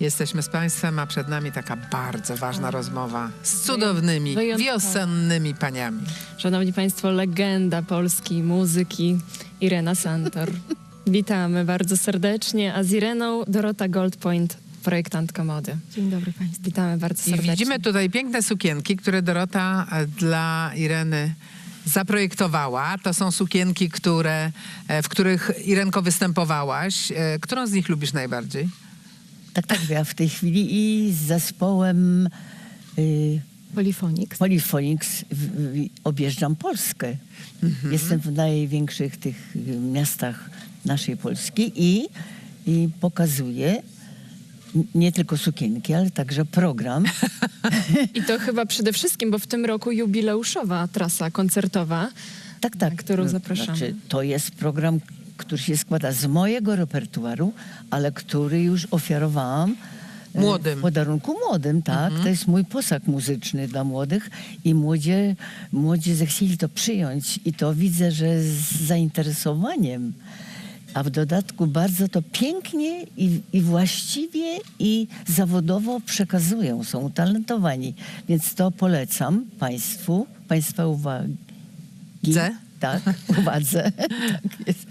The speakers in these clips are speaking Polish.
Jesteśmy z Państwem, a przed nami taka bardzo ważna rozmowa z cudownymi, wiosennymi paniami. Szanowni Państwo, legenda polskiej muzyki Irena Santor. Witamy bardzo serdecznie, a z Ireną Dorota Goldpoint, projektantka mody. Dzień dobry Państwu. Witamy bardzo I serdecznie. widzimy tutaj piękne sukienki, które Dorota e, dla Ireny zaprojektowała. To są sukienki, które, e, w których Irenko występowałaś. E, Którą z nich lubisz najbardziej? Tak, tak, ja w tej chwili i z zespołem y, Polifonix. W, objeżdżam Polskę. Jestem w największych tych y, miastach naszej Polski i, i pokazuję nie tylko sukienki, ale także program. I to chyba przede wszystkim, bo w tym roku jubileuszowa trasa koncertowa. Tak, tak. Na którą zapraszamy. Znaczy, to jest program, który się składa z mojego repertuaru, ale który już ofiarowałam e, Młodym. W podarunku młodym, tak. To jest mój posag muzyczny dla młodych i młodzie, młodzi zechcieli to przyjąć i to widzę, że z zainteresowaniem. A w dodatku bardzo to pięknie i, i właściwie i zawodowo przekazują, są utalentowani. Więc to polecam Państwu, Państwa uwagi. Dze? Tak, uwadze. tak jest.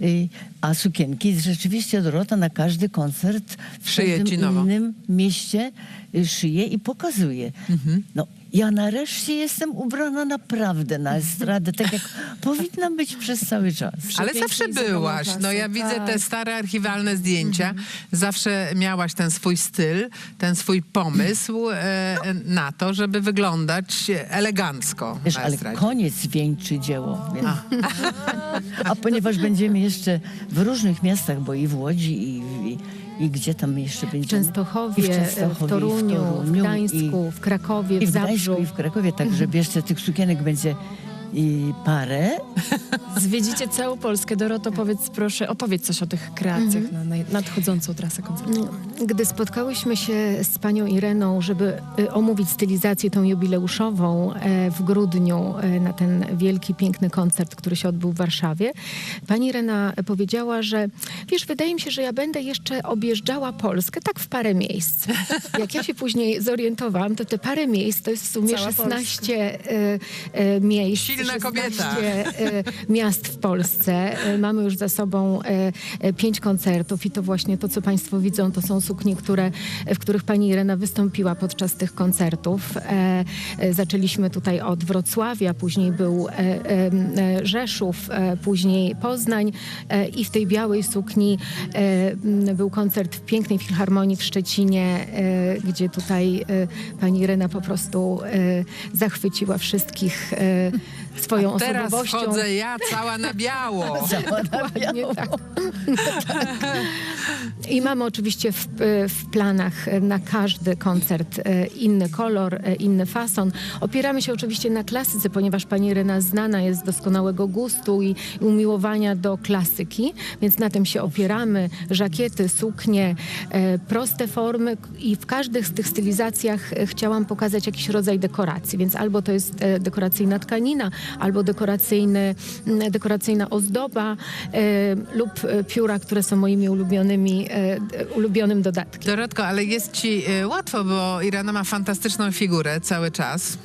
I, a sukienki rzeczywiście Dorota na każdy koncert w Szyje każdym ci innym mieście y, szyje i pokazuje. Mhm. No, ja nareszcie jestem ubrana naprawdę na estradę, tak jak powinna być przez cały czas. Ale zawsze byłaś. No ja widzę te tak. stare archiwalne zdjęcia. Zawsze miałaś ten swój styl, ten swój pomysł e, na to, żeby wyglądać elegancko Wiesz, ale koniec wieńczy dzieło. Więc... A ponieważ będziemy jeszcze w różnych miastach, bo i w Łodzi, i, i, i gdzie tam jeszcze W będziemy? Częstochowie, w, Częstochowie, w Toruniu, w, w Toruniu, Gdańsku, w Krakowie, i, w w Gdańsku, Zabrzu. i w Krakowie, także bierzcie tych sukienek będzie i parę. Zwiedzicie całą Polskę. Doroto, powiedz proszę, opowiedz coś o tych kreacjach na naj- nadchodzącą trasę koncertową. Gdy spotkałyśmy się z panią Ireną, żeby y, omówić stylizację tą jubileuszową e, w grudniu e, na ten wielki, piękny koncert, który się odbył w Warszawie, pani Irena powiedziała, że wiesz, wydaje mi się, że ja będę jeszcze objeżdżała Polskę tak w parę miejsc. Jak ja się później zorientowałam, to te parę miejsc to jest w sumie Cała 16 e, e, miejsc. Silna 16 kobieta. e, miast w Polsce. E, Mamy już za sobą e, pięć koncertów i to właśnie to, co Państwo widzą, to są suknie, które, w których pani Irena wystąpiła podczas tych koncertów. Zaczęliśmy tutaj od Wrocławia, później był Rzeszów, później Poznań i w tej białej sukni był koncert w pięknej filharmonii w Szczecinie, gdzie tutaj pani Irena po prostu zachwyciła wszystkich swoją A teraz osobowością. wchodzę ja cała na biało. Dokładnie tak. I mamy oczywiście w, w planach na każdy koncert e, inny kolor, e, inny fason. Opieramy się oczywiście na klasyce, ponieważ pani Irena znana jest z doskonałego gustu i umiłowania do klasyki, więc na tym się opieramy. Żakiety, suknie, e, proste formy i w każdych z tych stylizacjach e, chciałam pokazać jakiś rodzaj dekoracji, więc albo to jest e, dekoracyjna tkanina, albo dekoracyjny, dekoracyjna ozdoba e, lub e, pióra, które są moimi ulubionymi, e, d- ulubionym dodatkiem. Dorotko, ale jest ci e, łatwo, bo Irena ma fantastyczną figurę cały czas.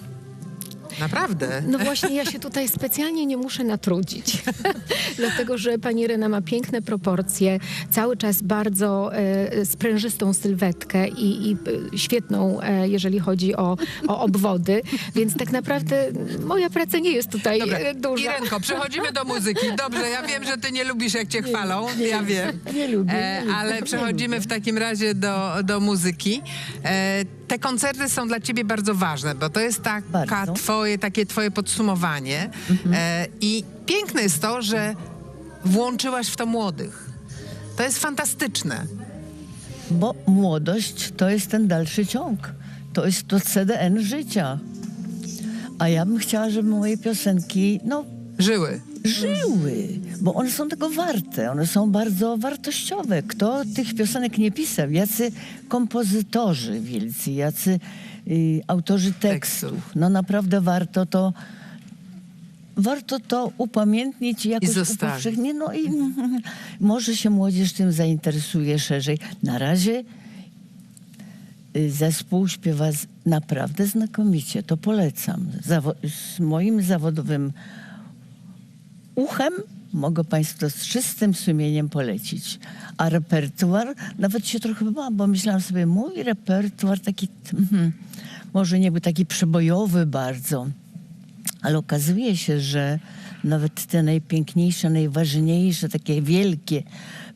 Naprawdę. No właśnie, ja się tutaj specjalnie nie muszę natrudzić, dlatego że pani Irena ma piękne proporcje, cały czas bardzo e, sprężystą sylwetkę i, i e, świetną, e, jeżeli chodzi o, o obwody, więc tak naprawdę moja praca nie jest tutaj Dobra, e, duża. Irenko, przechodzimy do muzyki. Dobrze, ja wiem, że ty nie lubisz, jak cię chwalą. Ja wiem. Nie lubię, E, nie ale nie przechodzimy w takim razie do, do muzyki. Te koncerty są dla ciebie bardzo ważne, bo to jest taka twoje, takie twoje podsumowanie. E, I piękne jest to, że włączyłaś w to młodych. To jest fantastyczne. Bo młodość to jest ten dalszy ciąg. To jest to CDN życia. A ja bym chciała, żeby moje piosenki, no, Żyły. Żyły, bo one są tego warte, one są bardzo wartościowe. Kto tych piosenek nie pisał? Jacy kompozytorzy wielcy, jacy y, autorzy tekstów. No naprawdę warto to warto to upamiętnić i jakoś zostawić. upowszechnić. No i może się młodzież tym zainteresuje szerzej. Na razie y, zespół śpiewa z, naprawdę znakomicie. To polecam. Zawo- z moim zawodowym uchem mogę Państwu z czystym sumieniem polecić. A repertuar, nawet się trochę bałam, bo myślałam sobie, mój repertuar taki, mhm, może nie był taki przebojowy bardzo, ale okazuje się, że nawet te najpiękniejsze, najważniejsze, takie wielkie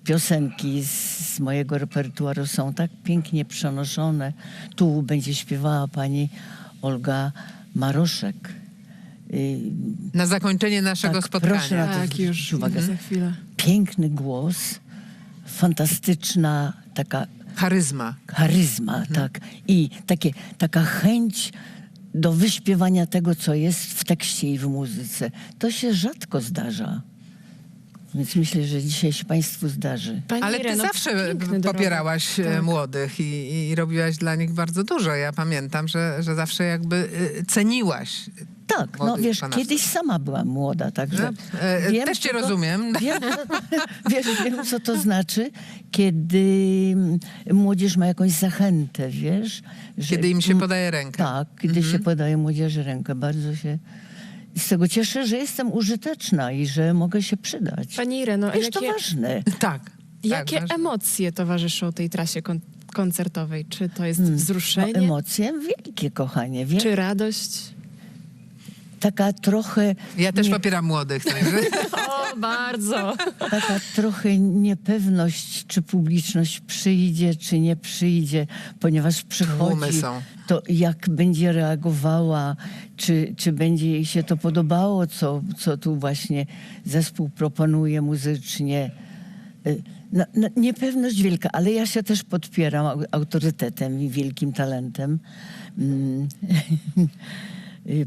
piosenki z, z mojego repertuaru są tak pięknie przenoszone. Tu będzie śpiewała pani Olga Maroszek. Na zakończenie naszego Tak, spotkania. proszę na to Tak, już uwagę. za chwilę. Piękny głos, fantastyczna taka Charyzma. charyzma, Mhm. tak. I takie, taka chęć do wyśpiewania tego, co jest w tekście i w muzyce. To się rzadko zdarza. Więc myślę, że dzisiaj się Państwu zdarzy. Pani Ale ty Ireno, zawsze popierałaś e, Tak. młodych i, i robiłaś dla nich bardzo dużo. Ja pamiętam, że, że zawsze jakby y, ceniłaś. Tak, no Młodych wiesz, kiedyś sama byłam młoda, także No, e, wiem, też cię co to- rozumiem. Wiem, co, wiesz, wiem, co to znaczy, kiedy mm, młodzież ma jakąś zachętę, wiesz? że- Kiedy im się podaje rękę. Tak, kiedy się podaje młodzieży rękę. Bardzo się z tego cieszę, że jestem użyteczna i że mogę się przydać. Pani Ireno, a Wiesz, to jakie, ważne. Tak. jakie tak, emocje towarzyszą tej trasie kon- koncertowej? Czy to jest No, wzruszenie, emocje wielkie, kochanie. Wie, czy radość? Taka trochę... Ja też nie, popieram młodych. Także. O, bardzo. taka trochę niepewność, czy publiczność przyjdzie, czy nie przyjdzie, ponieważ przychodzi, są. to jak będzie reagowała, czy, czy będzie jej się to podobało, co, co tu właśnie zespół proponuje muzycznie. Y, No, no, niepewność wielka, ale ja się też podpieram au- autorytetem i wielkim talentem mm,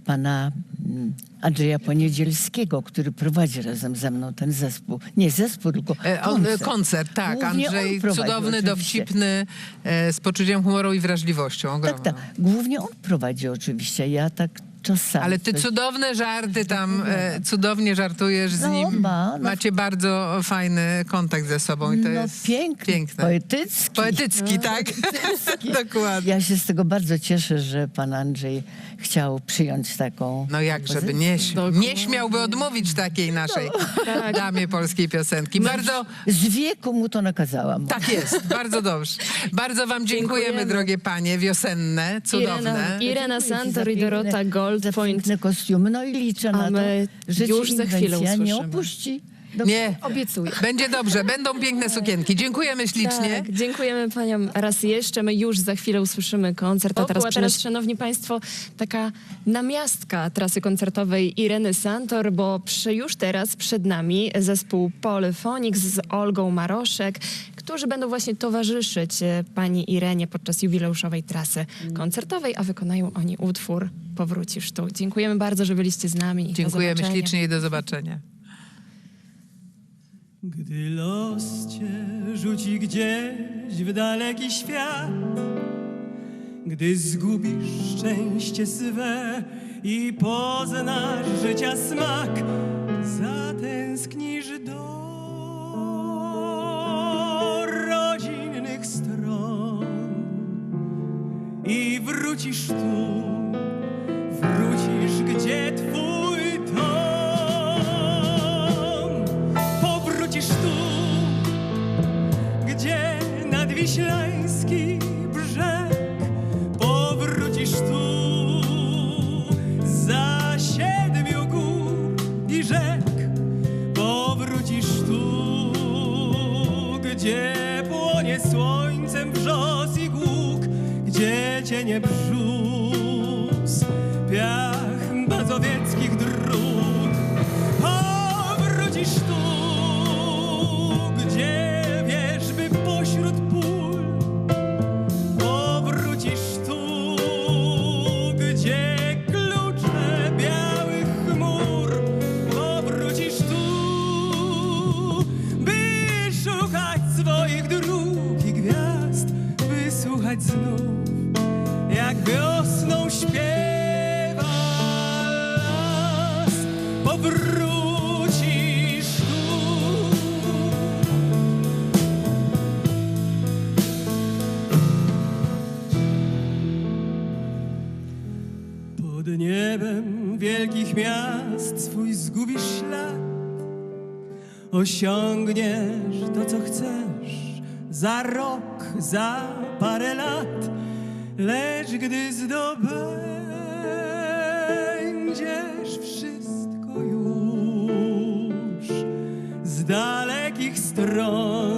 pana mm, Andrzeja Poniedzielskiego, który prowadzi razem ze mną ten zespół. Nie zespół, tylko E, on, koncert. e, koncert, tak. Głównie Andrzej, prowadzi, cudowny, oczywiście. dowcipny, e, z poczuciem humoru i wrażliwością. Tak, Ogromną. tak. Głównie on prowadzi oczywiście. Ja tak czasami. Ale ty coś- cudowne żarty tam, e, cudownie żartujesz z No, nim. ma, no. Macie bardzo fajny kontakt ze sobą i to no, jest piękny, piękne. poetycki. Poetycki, tak? Dokładnie. Ja się z tego bardzo cieszę, że pan Andrzej chciał przyjąć taką. No jak, żeby propozycję. nie, nie śmiałby odmówić takiej naszej Tak. damie polskiej piosenki. Bardzo, Z wieku mu to nakazałam. tak jest, bardzo dobrze. Bardzo wam dziękujemy, Dziękujemy. drogie panie, wiosenne, cudowne. Irena, Irena Santor i Dorota Za Goldpoint. piękne kostiumy. No i liczę A na to, że już za chwilę inwencja nie usłyszymy. opuści. Do... Nie, Obiecuję. będzie dobrze, będą piękne sukienki. Dziękujemy ślicznie. Tak, dziękujemy paniom raz jeszcze. My już za chwilę usłyszymy koncert. A Oku, teraz, a teraz- teraz, szanowni państwo, taka namiastka trasy koncertowej Ireny Santor, bo przy, już teraz przed nami zespół Polyphonics z Olgą Maroszek, którzy będą właśnie towarzyszyć e, pani Irenie podczas jubileuszowej trasy koncertowej, a wykonają oni utwór Powrócisz tu. Dziękujemy bardzo, że byliście z nami. Dziękujemy ślicznie i do zobaczenia. Gdy los cię rzuci gdzieś w daleki świat, gdy zgubisz szczęście swe i poznasz życia smak, zatęsknisz i wrócisz tu, wrócisz gdzie twój cienie brzus, piach Pruchiszu pod niebem wielkich miast swój zgubisz ślad. Osiągniesz to, co chcesz za rok, za parę lat, lecz gdy zdobędziesz. rosa.